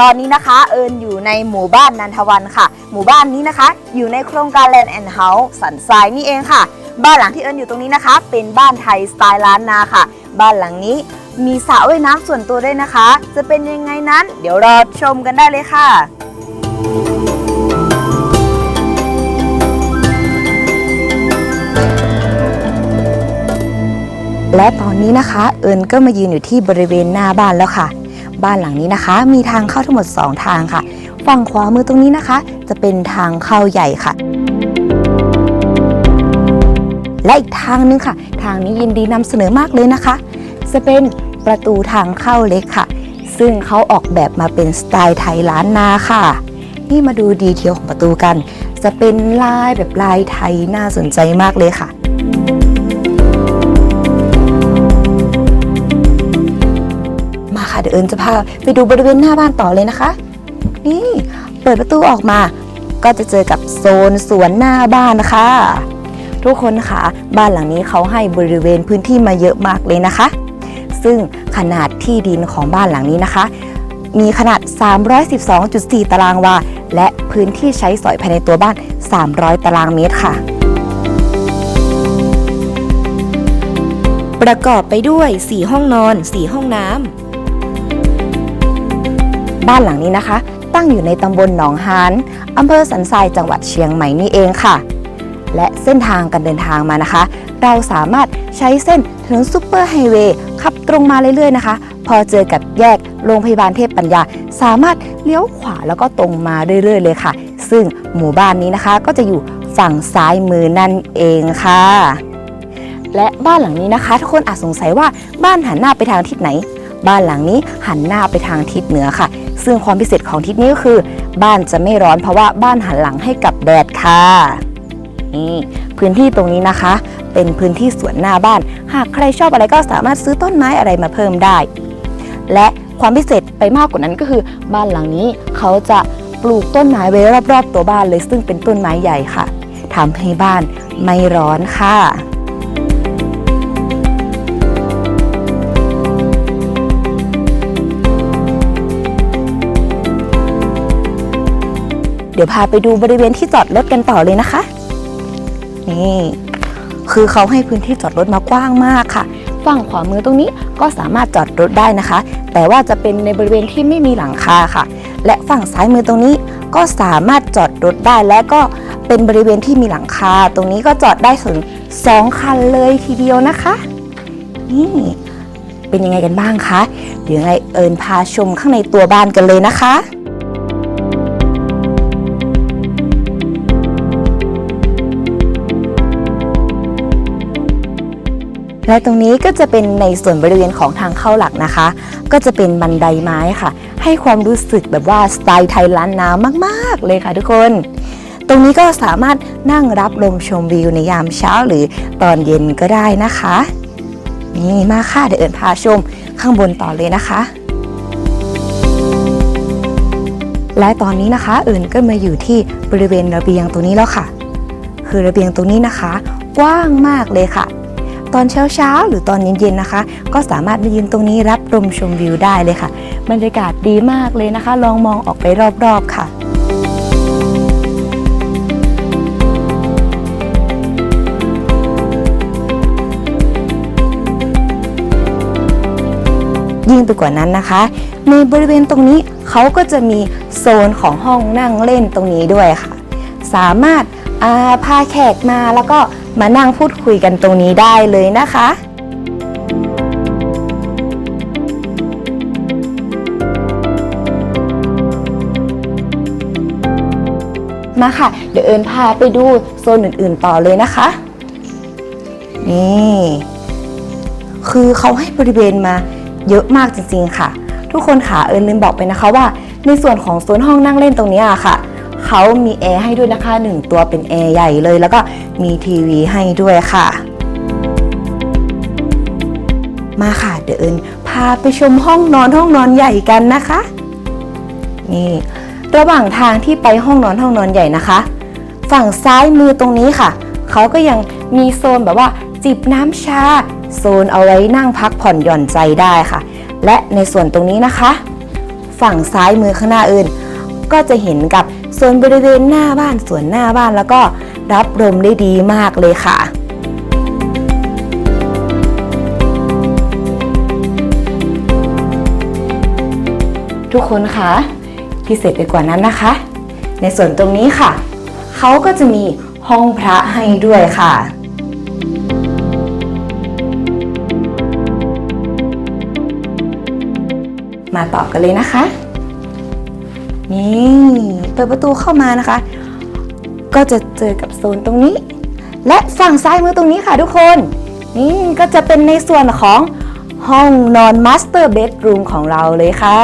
ตอนนี้นะคะเอิญอยู่ในหมู่บ้านนันทวันค่ะ หมู่บ้านนี้นะคะ อยู่ในโครงการ Land and House สันทรายนี่เองค่ะ บ้านหลังที่เอิญอยู่ตรงนี้นะคะ เป็นบ้านไทยสไตล์ล้านนาค่ะ บ้านหลังนี้มีสระว่ายน้ำส่วนตัวด้วยนะคะ จะเป็นยังไงนั้น เดี๋ยวรอชมกันได้เลยค่ะและตอนนี้นะคะ เอิญก็มายืนอยู่ที่บริเวณหน้าบ้านแล้วค่ะ บ้านหลังนี้นะคะ มีทางเข้าทั้งหมด 2 ทางค่ะ ฝั่งขวามือตรงนี้นะคะ จะเป็นทางเข้าใหญ่ค่ะ และอีกทางนึงค่ะ ทางนี้ยินดีนำเสนอมากเลยนะคะ จะเป็นประตูทางเข้าเล็กค่ะ ซึ่งเขาออกแบบมาเป็นสไตล์ไทยล้านนาค่ะนี่มาดูดีเทลของประตูกัน จะเป็นลายแบบลายไทยน่าสนใจมากเลยค่ะ ดี๋ยวเอิญจะพาไปดูบริเวณหน้าบ้านต่อเลยนะคะ นี่ เปิดประตูออกมา ก็จะเจอกับโซนสวนหน้าบ้านนะคะ ทุกคนค่ะ บ้านหลังนี้เขาให้บริเวณพื้นที่มาเยอะมากเลยนะคะ ซึ่งขนาดที่ดินของบ้านหลังนี้นะคะ มีขนาด 312.4 ตารางวา และพื้นที่ใช้สอยภายในตัวบ้าน 300 ตารางเมตรค่ะประกอบไปด้วย 4 ห้องนอน 4 ห้องน้ำ บ้านหลังนี้นะคะ ตั้งอยู่ในตำบลหนองฮานอำเภอสันทรายจังหวัดเชียงใหม่นี่เองค่ะ และเส้นทางการเดินทางมานะคะ เราสามารถใช้เส้นถนนซูเปอร์ไฮเวย์ขับตรงมาเรื่อยๆนะคะ พอเจอกับแยกโรงพยาบาลเทพปัญญา สามารถเลี้ยวขวาแล้วก็ตรงมาเรื่อย ๆ เลยค่ะ ซึ่งหมู่บ้านนี้นะคะก็จะอยู่ฝั่งซ้ายมือนั่นเองค่ะ และบ้านหลังนี้นะคะ ทุกคนอาจสงสัยว่าบ้านหันหน้าไปทางทิศไหน บ้านหลังนี้หันหน้าไปทางทิศเหนือค่ะ ซึ่งความพิเศษของทิศนี้ก็คือ บ้านจะไม่ร้อนเพราะว่าบ้านหันหลังให้กับแดดค่ะนี่พื้นที่ตรงนี้นะคะ เป็นพื้นที่สวนหน้าบ้าน หากใครชอบอะไรก็สามารถซื้อต้นไม้อะไรมาเพิ่มได้ และความพิเศษไปมากกว่านั้นก็คือ บ้านหลังนี้เขาจะปลูกต้นไม้ไว้รอบๆ ตัวบ้านเลยซึ่งเป็นต้นไม้ใหญ่ค่ะทำให้บ้านไม่ร้อนค่ะ เดี๋ยวพาไปดูบริเวณที่จอดรถกันต่อเลยนะคะ นี่คือเขาให้พื้นที่จอดรถมากว้างมากค่ะ ฝั่งขวามือตรงนี้ก็สามารถจอดรถได้นะคะ แต่ว่าจะเป็นในบริเวณที่ไม่มีหลังคาค่ะ และฝั่งซ้ายมือตรงนี้ก็สามารถจอดรถได้และก็เป็นบริเวณที่มีหลังคา ตรงนี้ก็จอดได้ถึงสองคันเลยทีเดียวนะคะ นี่เป็นยังไงกันบ้างคะ เดี๋ยวไงเอิญพาชมข้างในตัวบ้านกันเลยนะคะ และตรงนี้ก็จะเป็นในส่วนบริเวณของทางเข้าหลักนะคะ ก็จะเป็นบันไดไม้ค่ะ ให้ความรู้สึกแบบว่าสไตล์ไทยล้านนามาก ๆ เลยค่ะทุกคน ตรงนี้ก็สามารถนั่งรับลมชมวิวในยามเช้าหรือตอนเย็นก็ได้นะคะ นี่มาค่ะเดี๋ยวเอิญพาชมข้างบนต่อเลยนะคะและตอนนี้นะคะเอิญก็มาอยู่ที่บริเวณระเบียงตรงนี้แล้วค่ะ คือระเบียงตรงนี้นะคะ กว้างมากเลยค่ะ ตอนเช้าๆ หรือตอนเย็นๆนะคะ ก็สามารถมายืนตรงนี้รับลมชมวิวได้เลยค่ะ บรรยากาศดีมากเลยนะคะ ลองมองออกไปรอบๆค่ะยิ่งไปกว่านั้นนะคะ ในบริเวณตรงนี้เขาก็จะมีโซนของห้องนั่งเล่นตรงนี้ด้วยค่ะ สามารถาพาแขกมาแล้วก็ มานั่งพูดคุยกันตรงนี้ได้เลยนะคะมาค่ะ เดี๋ยวเอิญพาไปดูโซนอื่นๆต่อเลยนะคะ นี่ คือเขาให้บริเวณมาเยอะมากจริงๆค่ะ ทุกคนค่ะเอิญลืมบอกไปนะคะว่า ในส่วนของโซนห้องนั่งเล่นตรงนี้อะค่ะ เขามีแอร์ให้ด้วยนะคะหนึ่งตัวเป็นแอร์ใหญ่เลย แล้วก็มีทีวีให้ด้วยค่ะ มาค่ะเดี๋ยวเอิญพาไปชมห้องนอนห้องนอนใหญ่กันนะคะ นี่ระหว่างทางที่ไปห้องนอนห้องนอนใหญ่นะคะ ฝั่งซ้ายมือตรงนี้ค่ะ เขาก็ยังมีโซนแบบว่าจิบน้ำชา โซนเอาไว้นั่งพักผ่อนหย่อนใจได้ค่ะ และในส่วนตรงนี้นะคะ ฝั่งซ้ายมือข้างหน้าเอิญก็จะเห็นกับ โซนบริเวณหน้าบ้านสวนหน้าบ้านแล้วก็รับลมได้ดีมากเลยค่ะทุกคนคะพิเศษไปกว่านั้นนะคะ ในส่วนตรงนี้ค่ะ เขาก็จะมีห้องพระให้ด้วยค่ะ มาต่อกันเลยนะคะ นี่เปิดประตูเข้ามานะคะ ก็จะเจอกับโซนตรงนี้ และฝั่งซ้ายมือตรงนี้ค่ะทุกคนนี่ก็จะเป็นในส่วนของห้องนอนมาสเตอร์เบดรูมของเราเลยค่ะ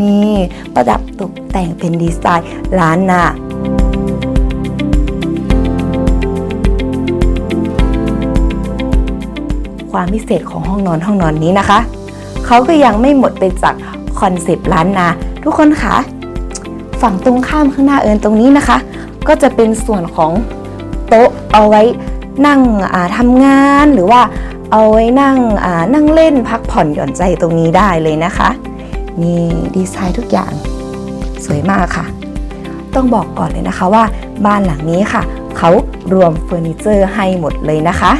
นี่ประดับตกแต่งเป็นดีไซน์ล้านนาความพิเศษของห้องนอนห้องนอนนี้นะคะ เขาก็ยังไม่หมดไปจากคอนเซปต์ล้านนา ทุกคนคะ ฝั่งตรงข้ามข้างหน้าเอิญตรงนี้นะคะ ก็จะเป็นส่วนของโต๊ะเอาไว้นั่งอ่าทำงานหรือว่าเอาไว้นั่งนั่งเล่นพักผ่อนหย่อนใจตรงนี้ได้เลยนะคะนี่ดีไซน์ทุกอย่างสวยมากค่ะ ต้องบอกก่อนเลยนะคะว่าบ้านหลังนี้ค่ะ เขารวมเฟอร์นิเจอร์ให้หมดเลยนะคะ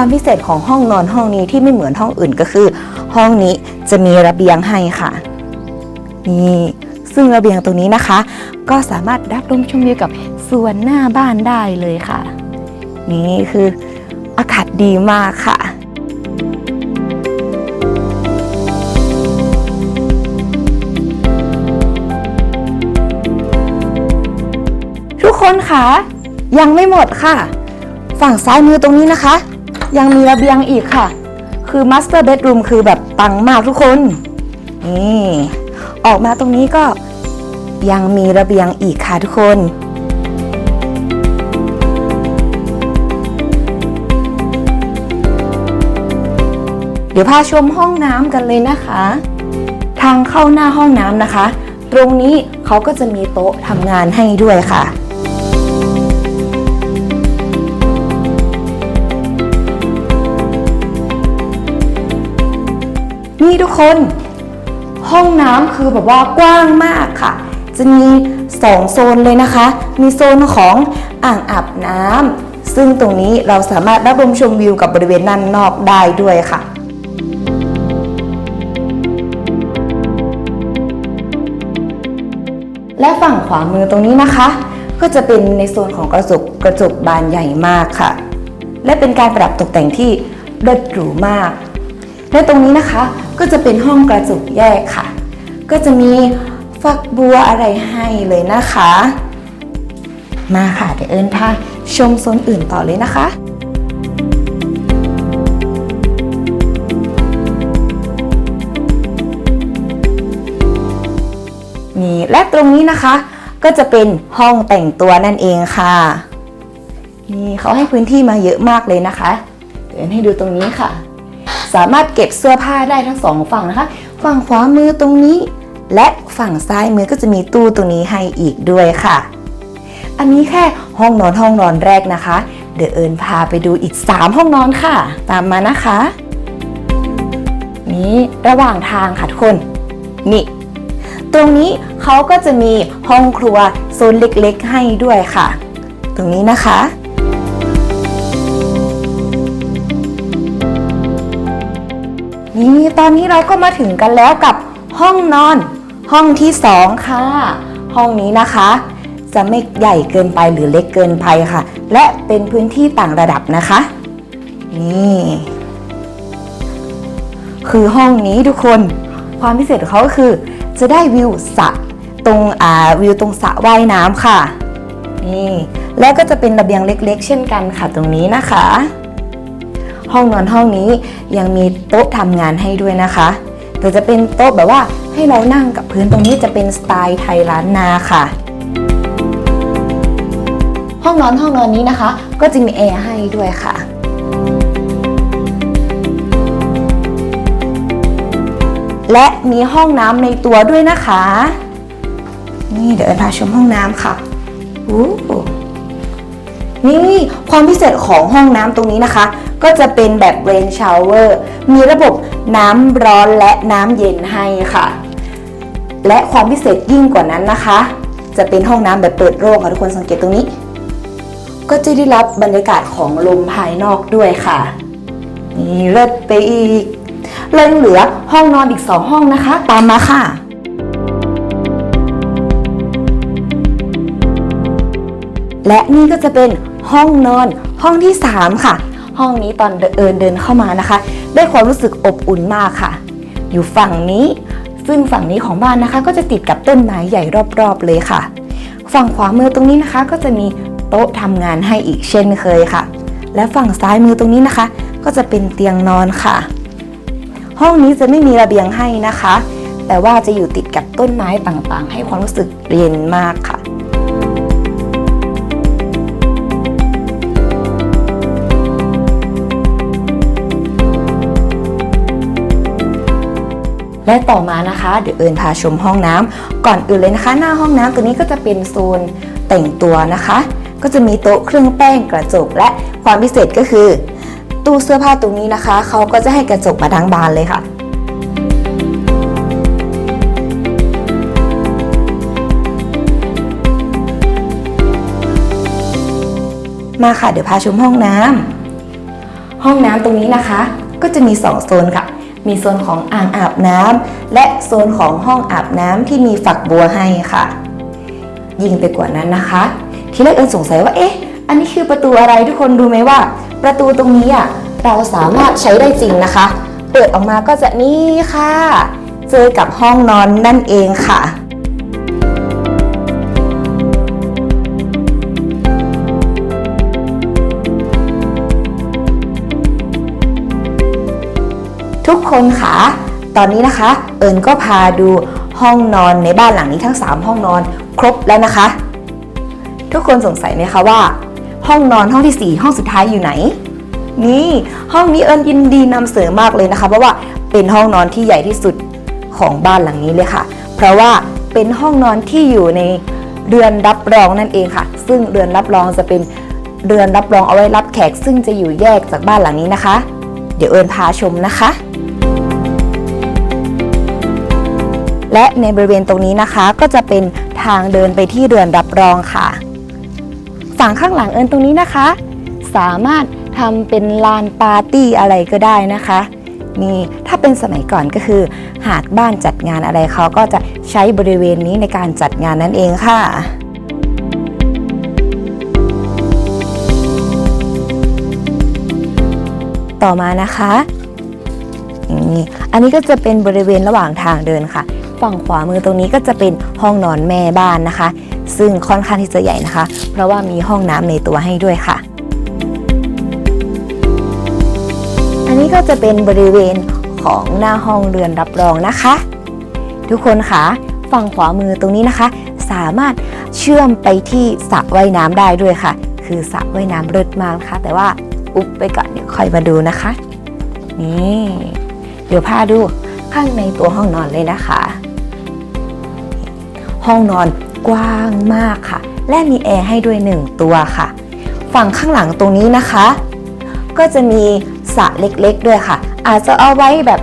ความพิเศษของห้องนอนห้องนี้ที่ไม่เหมือนห้องอื่นก็คือ ห้องนี้จะมีระเบียงให้ค่ะนี่ซึ่งระเบียงตรงนี้นะคะ ก็สามารถรับลมชมวิวกับสวนหน้าบ้านได้เลยค่ะ นี่คืออากาศดีมากค่ะทุกคนคะยังไม่หมดค่ะ ฝั่งซ้ายมือตรงนี้นะคะ ยังมีระเบียงอีกค่ะ คือ Master Bedroom คือแบบปังมากทุกคน นี่ออกมาตรงนี้ก็ยังมีระเบียงอีกค่ะทุกคนเดี๋ยวพาชมห้องน้ำกันเลยนะคะ ทางเข้าหน้าห้องน้ำนะคะ ตรงนี้เขาก็จะมีโต๊ะทำงานให้ด้วยค่ะ นี่ทุกคน ห้องน้ำคือแบบว่ากว้างมากค่ะ จะมีสองโซนเลยนะคะ มีโซนของอ่างอาบน้ำซึ่งตรงนี้เราสามารถรับชมชมวิวกับบริเวณด้านนอกได้ด้วยค่ะและฝั่งขวามือตรงนี้นะคะ ก็จะเป็นในโซนของกระจกกระจกบานใหญ่มากค่ะ และเป็นการประดับตกแต่งที่เลิศหรูมาก และตรงนี้นะคะก็จะเป็นห้องกระจกแยกค่ะ ก็จะมีฝักบัวอะไรให้เลยนะคะ มาค่ะเดี๋ยวเอิญพาชมโซนอื่นต่อเลยนะคะนี่และตรงนี้นะคะก็จะเป็นห้องแต่งตัวนั่นเองค่ะ นี่เขาให้พื้นที่มาเยอะมากเลยนะคะ เดี๋ยวให้ดูตรงนี้ค่ะ สามารถเก็บเสื้อผ้าได้ทั้งสองฝั่งนะคะ ฝั่งขวามือตรงนี้ และฝั่งซ้ายมือก็จะมีตู้ตรงนี้ให้อีกด้วยค่ะ อันนี้แค่ห้องนอนห้องนอนแรกนะคะ เดี๋ยวเอิญพาไปดูอีก 3 ห้องนอนค่ะ ตามมานะคะ นี่ระหว่างทางค่ะทุกคน นี่ ตรงนี้เขาก็จะมีห้องครัวโซนเล็กๆให้ด้วยค่ะ ตรงนี้นะคะ นี่ตอนนี้เราก็มาถึงกันแล้วกับห้องนอน ห้องที่สองค่ะ ห้องนี้นะคะ จะไม่ใหญ่เกินไปหรือเล็กเกินไปค่ะ และเป็นพื้นที่ต่างระดับนะคะ นี่ คือห้องนี้ทุกคน ความพิเศษของเขาก็คือ จะได้วิวสระตรงอ่าวิวตรงสระว่ายน้ำค่ะ นี่ และก็จะเป็นระเบียงเล็ก ๆ เช่นกันค่ะตรงนี้นะคะ ห้องนอนห้องนี้ยังมีโต๊ะทำงานให้ด้วยนะคะแต่จะเป็นโต๊ะแบบว่าให้เรานั่งกับพื้นตรงนี้จะเป็นสไตล์ไทยล้านนาค่ะ ห้องนอนห้องนอนนี้นะคะ ก็จะมีแอร์ให้ด้วยค่ะและมีห้องน้ำในตัวด้วยนะคะ นี่เดี๋ยวเอิญพาชมห้องน้ำค่ะอู้นี่ความพิเศษของห้องน้ำตรงนี้นะคะ ก็จะเป็นแบบ rain shower มีระบบน้ำร้อนและน้ำเย็นให้ค่ะ และความพิเศษยิ่งกว่านั้นนะคะ จะเป็นห้องน้ำแบบเปิดโล่งค่ะทุกคนสังเกตตรงนี้ ก็จะได้รับบรรยากาศของลมภายนอกด้วยค่ะนี่เลิศไปอีกเลยเหลือห้องนอนอีกสองห้องนะคะ ตามมาค่ะและนี่ก็จะเป็นห้องนอนห้องที่ 3 ค่ะ ห้องนี้ตอนเดินเดินเข้ามานะคะ ได้ความรู้สึกอบอุ่นมากค่ะ อยู่ฝั่งนี้ ซึ่งฝั่งนี้ของบ้านนะคะ ก็จะติดกับต้นไม้ใหญ่รอบๆเลยค่ะ ฝั่งขวามือตรงนี้นะคะ ก็จะมีโต๊ะทำงานให้อีกเช่นเคยค่ะ และฝั่งซ้ายมือตรงนี้นะคะ ก็จะเป็นเตียงนอนค่ะ ห้องนี้จะไม่มีระเบียงให้นะคะ แต่ว่าจะอยู่ติดกับต้นไม้ต่างๆ ให้ความรู้สึกเย็นมากค่ะ และต่อมานะคะเดี๋ยวเอิญพาชมห้องน้ำก่อนอื่นเลยนะคะ หน้าห้องน้ำตัวนี้ก็จะเป็นโซนแต่งตัวนะคะ ก็จะมีโต๊ะเครื่องแป้งกระจกและความพิเศษก็คือ ตู้เสื้อผ้าตรงนี้นะคะเขาก็จะให้กระจกมาทั้งบานเลยค่ะมาค่ะเดี๋ยวพาชมห้องน้ำห้องน้ำตรงนี้นะคะ ก็จะมี 2 โซนค่ะ มีโซนของอ่างอาบน้ำและโซนของห้องอาบน้ำที่มีฝักบัวให้ค่ะ ยิ่งไปกว่านั้นนะคะ ที่แรกเอิญสงสัยว่าเอ๊ะ อันนี้คือประตูอะไรทุกคนดูไหมว่า ประตูตรงนี้อะเราสามารถใช้ได้จริงนะคะ เปิดออกมาก็จะนี่ค่ะ เจอกับห้องนอนนั่นเองค่ะ ทุกคนค่ะตอนนี้นะคะ เอิญก็พาดูห้องนอนในบ้านหลังนี้ทั้ง 3 ห้องนอนครบแล้วนะคะ ทุกคนสงสัยไหมคะว่า ห้องนอนห้องที่ 4 ห้องสุดท้ายอยู่ไหน นี่ห้องนี้เอิญยินดีนำเสนอมากเลยนะคะ เพราะว่าเป็นห้องนอนที่ใหญ่ที่สุดของบ้านหลังนี้เลยค่ะ เพราะว่าเป็นห้องนอนที่อยู่ในเรือนรับรองนั่นเองค่ะ ซึ่งเรือนรับรองจะเป็นเรือนรับรองเอาไว้รับแขก ซึ่งจะอยู่แยกจากบ้านหลังนี้นะคะ เดี๋ยวเอิญพาชมนะคะ และในบริเวณตรงนี้นะคะก็จะเป็นทางเดินไปที่เรือนรับรองค่ะ ฝั่งข้างหลังเอิญตรงนี้นะคะ สามารถทำเป็นลานปาร์ตี้อะไรก็ได้นะคะมีถ้าเป็นสมัยก่อนก็คือ หากบ้านจัดงานอะไรเขาก็จะใช้บริเวณนี้ในการจัดงานนั่นเองค่ะ ต่อมานะคะนี่อันนี้ก็จะเป็นบริเวณระหว่างทางเดินค่ะ ฝั่งขวามือตรงนี้ก็จะเป็นห้องนอนแม่บ้านนะคะ ซึ่งค่อนข้างที่จะใหญ่นะคะ เพราะว่ามีห้องน้ำในตัวให้ด้วยค่ะ อันนี้ก็จะเป็นบริเวณของหน้าห้องเรือนรับรองนะคะ ทุกคนคะฝั่งขวามือตรงนี้นะคะ สามารถเชื่อมไปที่สระว่ายน้ำได้ด้วยค่ะ คือสระว่ายน้ำเลิศมากนะคะ แต่ว่า อุ๊บไปก่อนเดี๋ยวค่อยมาดูนะคะ นี่เดี๋ยวพาดูข้างในตัวห้องนอนเลยนะคะ ห้องนอนกว้างมากค่ะ และมีแอร์ให้ด้วยหนึ่งตัวค่ะ ฝั่งข้างหลังตรงนี้นะคะ ก็จะมีสระเล็กๆด้วยค่ะ อาจจะเอาไว้แบบ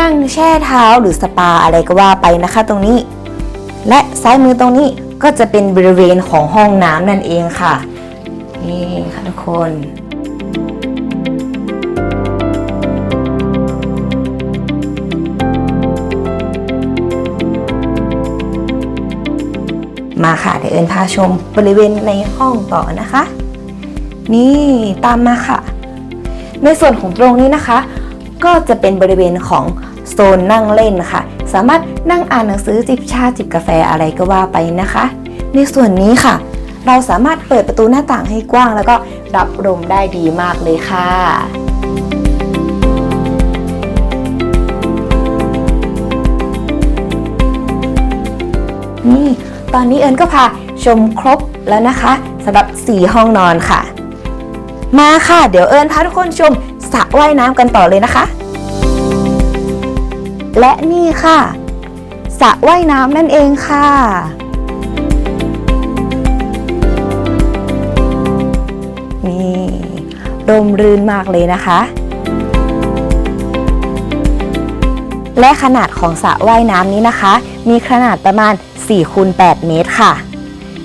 นั่งแช่เท้าหรือสปาอะไรก็ว่าไปนะคะ ตรงนี้ และซ้ายมือตรงนี้ก็จะเป็นบริเวณของห้องน้ำนั่นเองค่ะ นี่ค่ะทุกคน มาค่ะเดี๋ยวเอิญพาชมบริเวณในห้องต่อนะคะ นี่ตามมาค่ะ ในส่วนของตรงนี้นะคะ ก็จะเป็นบริเวณของโซนนั่งเล่นค่ะ สามารถนั่งอ่านหนังสือจิบชาจิบกาแฟอะไรก็ว่าไปนะคะ ในส่วนนี้ค่ะ เราสามารถเปิดประตูหน้าต่างให้กว้าง แล้วก็รับลมได้ดีมากเลยค่ะ ตอนนี้เอิญก็พาชมครบแล้วนะคะสำหรับ 4 ห้องนอนค่ะ มาค่ะ เดี๋ยวเอิญพาทุกคนชมสระว่ายน้ำกันต่อเลยนะคะ และนี่ค่ะสระว่ายน้ำนั่นเองค่ะ นี่ลมรื่นมากเลยนะคะ และขนาดของสระว่ายน้ำนี้นะคะ มีขนาดประมาณ 4คูณ8เมตรค่ะ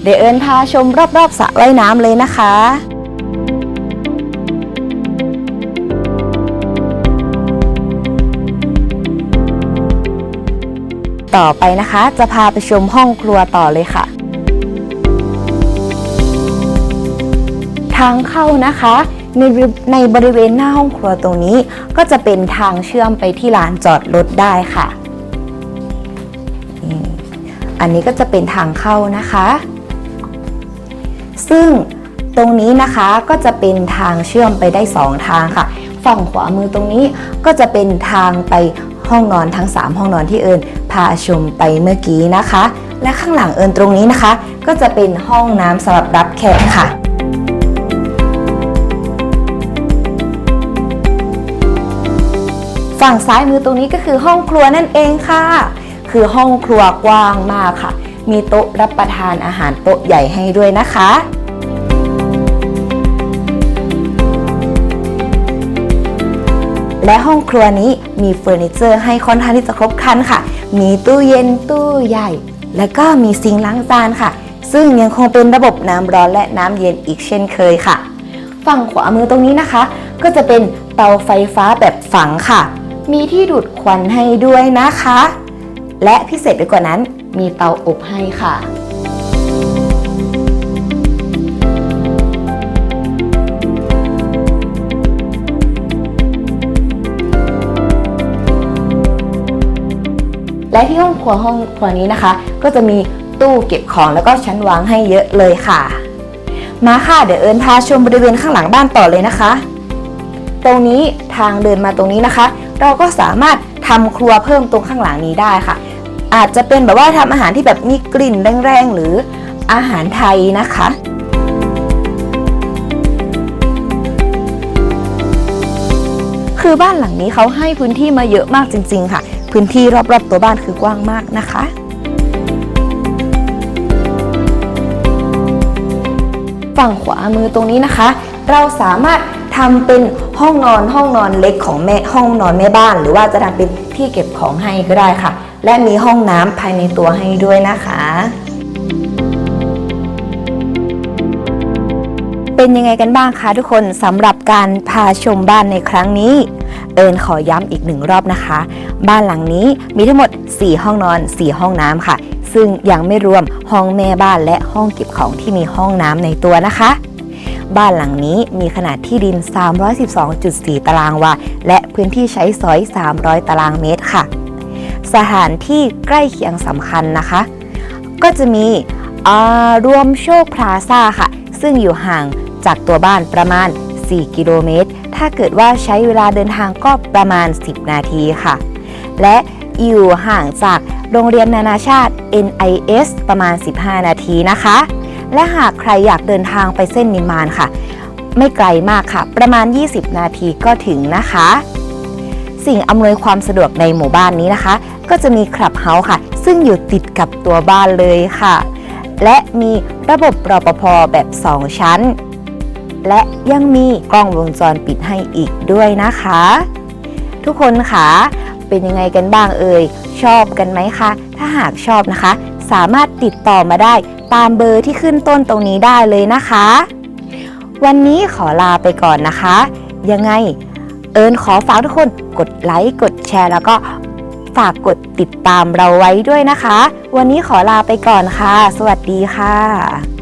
เดี๋ยวเอิญพาชมรอบๆสระว่ายน้ำเลยนะคะต่อไปนะคะจะพาไปชมห้องครัวต่อเลยค่ะ ทางเข้านะคะในในบริเวณหน้าห้องครัวตรงนี้ ก็จะเป็นทางเชื่อมไปที่ลานจอดรถได้ค่ะ อันนี้ก็จะเป็นทางเข้านะคะ ซึ่งตรงนี้นะคะก็จะเป็นทางเชื่อมไปได้สองทางค่ะ ฝั่งขวามือตรงนี้ก็จะเป็นทางไปห้องนอนทั้ง 3 ห้องนอนที่เอิญพาชมไปเมื่อกี้นะคะ และข้างหลังเอิญตรงนี้นะคะ ก็จะเป็นห้องน้ำสำหรับรับแขกค่ะฝั่งซ้ายมือตรงนี้ก็คือห้องครัวนั่นเองค่ะ คือห้องครัวกว้างมากค่ะ มีโต๊ะรับประทานอาหารโต๊ะใหญ่ให้ด้วยนะคะและห้องครัวนี้มีเฟอร์นิเจอร์ให้ค่อนข้างที่จะครบครันค่ะ มีตู้เย็นตู้ใหญ่ แล้วก็มีซิงล้างจานค่ะ ซึ่งยังคงเป็นระบบน้ำร้อนและน้ำเย็นอีกเช่นเคยค่ะ ฝั่งขวามือตรงนี้นะคะ ก็จะเป็นเตาไฟฟ้าแบบฝังค่ะ มีที่ดูดควันให้ด้วยนะคะ และพิเศษไปกว่านั้นมีเตาอบให้ค่ะและที่ห้องครัวห้องครัวนี้นะคะ ก็จะมีตู้เก็บของแล้วก็ชั้นวางให้เยอะเลยค่ะ มาค่ะเดี๋ยวเอิญพาชมบริเวณข้างหลังบ้านต่อเลยนะคะ ตรงนี้ทางเดินมาตรงนี้นะคะ เราก็สามารถทำครัวเพิ่มตรงข้างหลังนี้ได้ค่ะ อาจจะเป็นแบบว่าทำอาหารที่แบบมีกลิ่นแรงๆ หรืออาหารไทยนะคะคือบ้านหลังนี้เขาให้พื้นที่มาเยอะมากจริง ๆ ค่ะ พื้นที่รอบๆตัวบ้านคือกว้างมากนะคะ ฝั่งขวามือตรงนี้นะคะ เราสามารถทำเป็นห้องนอนห้องนอนเล็กของแม่ห้องนอนแม่บ้าน หรือว่าจะทำเป็นที่เก็บของให้ก็ได้ค่ะ และมีห้องน้ำภายในตัวให้ด้วยนะคะ เป็นยังไงกันบ้างคะทุกคนสำหรับการพาชมบ้านในครั้งนี้ เอิญขอย้ำอีกหนึ่งรอบนะคะ บ้านหลังนี้มีทั้งหมด 4 ห้องนอน 4 ห้องน้ำค่ะ ซึ่งยังไม่รวมห้องแม่บ้านและห้องเก็บของที่มีห้องน้ำในตัวนะคะบ้านหลังนี้มีขนาดที่ดิน 312.4 ตารางวา และพื้นที่ใช้สอย 300 ตารางเมตรค่ะ สถานที่ใกล้เคียงสำคัญนะคะ ก็จะมีรวมโชคพลาซ่าค่ะ ซึ่งอยู่ห่างจากตัวบ้านประมาณ 4 กิโลเมตร ถ้าเกิดว่าใช้เวลาเดินทางก็ประมาณ 10 นาทีค่ะ และอยู่ห่างจากโรงเรียนนานาชาติ NIS ประมาณ 15 นาทีนะคะ และหากใครอยากเดินทางไปเส้นนิมมานค่ะ ไม่ไกลมากค่ะ ประมาณ 20 นาทีก็ถึงนะคะ สิ่งอำนวยความสะดวกในหมู่บ้านนี้นะคะ ก็จะมีคลับเฮาส์ค่ะ ซึ่งอยู่ติดกับตัวบ้านเลยค่ะ และมีระบบรปภแบบ 2 ชั้น และยังมีกล้องวงจรปิดให้อีกด้วยนะคะ ทุกคนคะเป็นยังไงกันบ้างเอ่ยชอบกันไหมคะ ถ้าหากชอบนะคะ สามารถติดต่อมาได้ตามเบอร์ที่ขึ้นต้นตรงนี้ได้เลยนะคะ วันนี้ขอลาไปก่อนนะคะ ยังไงเอิญขอฝากทุกคนกดไลค์ กดแชร์ แล้วก็ ฝากกดติดตามเราไว้ด้วยนะคะ วันนี้ขอลาไปก่อนค่ะ สวัสดีค่ะ